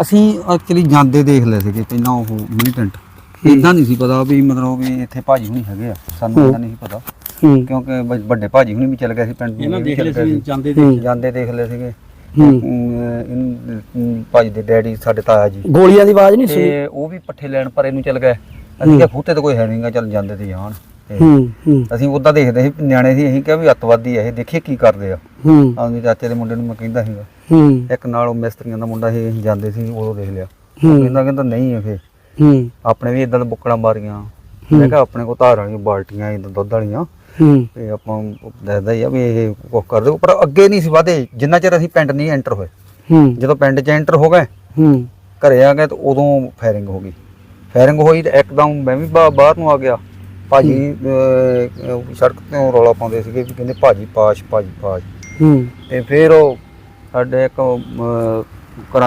ਅਸੀਂ ਐਕਚੁਅਲੀ ਜਾਂਦੇ ਦੇਖ ਲਏ ਸੀਗੇ ਪਹਿਲਾਂ ਉਹ ਮਿਨੀ ਟੈਂਟ ਇਦਾਂ ਨਹੀਂ ਸੀ ਪਤਾ ਵੀ ਮਤਲਬ ਵੀ ਇੱਥੇ ਭਾਜੀ ਹੁਣੀ ਹੈਗੇ ਆ ਸਾਨੂੰ ਇਦਾਂ ਨਹੀਂ ਸੀ ਪਤਾ। ਕਿਉਂਕਿ ਵੱਡੇ ਭਾਜੀ ਹੁਣੀ ਵੀ ਚੱਲ ਗਏ ਸੀ ਪਿੰਡ ਨੂੰ ਇਹਨਾਂ ਇਹ ਵੀ ਦੇਖ ਚੱਲ ਗਏ ਸੀ ਸੀ। ਜਾਂਦੇ। ਦੇ ਜਾਂਦੇ ਦੇਖ ਲਏ ਸੀਗੇ। ਹੂੰ। ਅਮ, ਅਮ, ਭਾਜੀ ਦੇ ਡੈਡੀ ਸਾਡੇ ਤਾਇਆ ਜੀ। ਗੋਲੀਆਂ ਦੀ ਆਵਾਜ਼ ਨਹੀਂ ਸੁਣੀ? ਤੇ ਉਹ ਵੀ ਪੱਠੇ ਲੈਣ ਪਰੇ ਨੂੰ ਚੱਲ ਗਏ। ਅਸੀਂ ਕਿਹਾ ਖੂਤੇ ਤੇ ਕੋਈ ਹੈ ਨਹੀਂਗਾ ਚੱਲ ਜਾਂਦੇ ਤੇ ਜਾਣ। ਹੂੰ ਹੂੰ। ਅਸੀਂ ਉਦਾਂ ਦੇਖਦੇ ਸੀ ਨਿਆਣੇ ਸੀ ਅਸੀਂ ਕਿਹਾ ਵੀ ਅੱਤਵਾਦੀ ਆ ਇਹ ਦੇਖੀਏ ਕੀ ਕਰਦੇ ਆ। ਹੂੰ। ਆਉਂਦੇ ਚਾਚੇ ਦੇ ਮੁੰਡੇ ਨੂੰ ਮੈਂ ਕਹਿੰਦਾ ਸੀਗਾ। ਹੂੰ। ਇੱਕ ਨਾਲ ਉਹ ਮਿਸਤਰੀਆਂ ਦਾ ਮੁੰਡਾ ਸੀ ਅਸੀਂ ਜਾਂਦੇ ਸੀ ਉਦੋਂ ਦੇਖ ਲਿਆ। ਉਹ ਹੂੰ। ਕਹਿੰਦਾ ਕਹਿੰਦਾ ਨਹੀਂ ਇਹ ਹੂੰ। ਆਪਣੇ ਵੀ ਇਦਾਂ ਦੇ ਬੁੱਕੜਾਂ ਮਾਰੀਆਂ। ਮੈਂ ਕਿਹਾ ਆਪਣੇ ਕੋਲ ਧਾਰ ਵਾਲੀਆਂ ਬਾਲਟੀਆਂ ਇਦਾਂ ਦੁੱਧ ਵਾਲੀਆਂ। ਹੂੰ। ਤੇ ਆਪਾਂ ਦੱਸਦਾ ਹੀ ਆ ਵੀ ਇਹ ਕੁਝ ਕਰਦੇ ਪਰ ਅੱਗੇ ਨਹੀਂ ਸੀ ਵਧੇ ਜਿੰਨਾ ਚਿਰ ਅਸੀਂ ਪਿੰਡ ਨਹੀਂ ਐਂਟਰ ਹੋਏ। ਹੂੰ। ਜਦੋਂ ਪਿੰਡ 'ਚ ਐਂਟਰ ਹੋ ਗਏ ਹੂੰ। ਘਰੇ ਆ ਗਏ ਤਾਂ ਉਦੋਂ ਫਾਇਰਿੰਗ ਹੋ ਗਈ। ਫਾਇਰਿੰਗ ਹੋਈ ਤੇ ਇੱਕਦਮ ਮੈਂ ਵੀ ਬਾਹਰ ਨੂੰ ਆ ਗਿਆ। ਭਾਜੀ ਅਹ, ਸੜਕ ਤੇ ਰੌਲਾ ਪਾਉਂਦੇ ਸੀਗੇ ਵੀ ਕਹਿੰਦੇ ਭਾਜੀ ਪਾਸ਼ ਭਾਜੀ ਪਾਸ਼। ਹੂੰ। ਤੇ ਫਿਰ ਉਹ ਸਾਡੇ ਇੱਕ ਅਹ, ਘਰਾਂ 'ਚ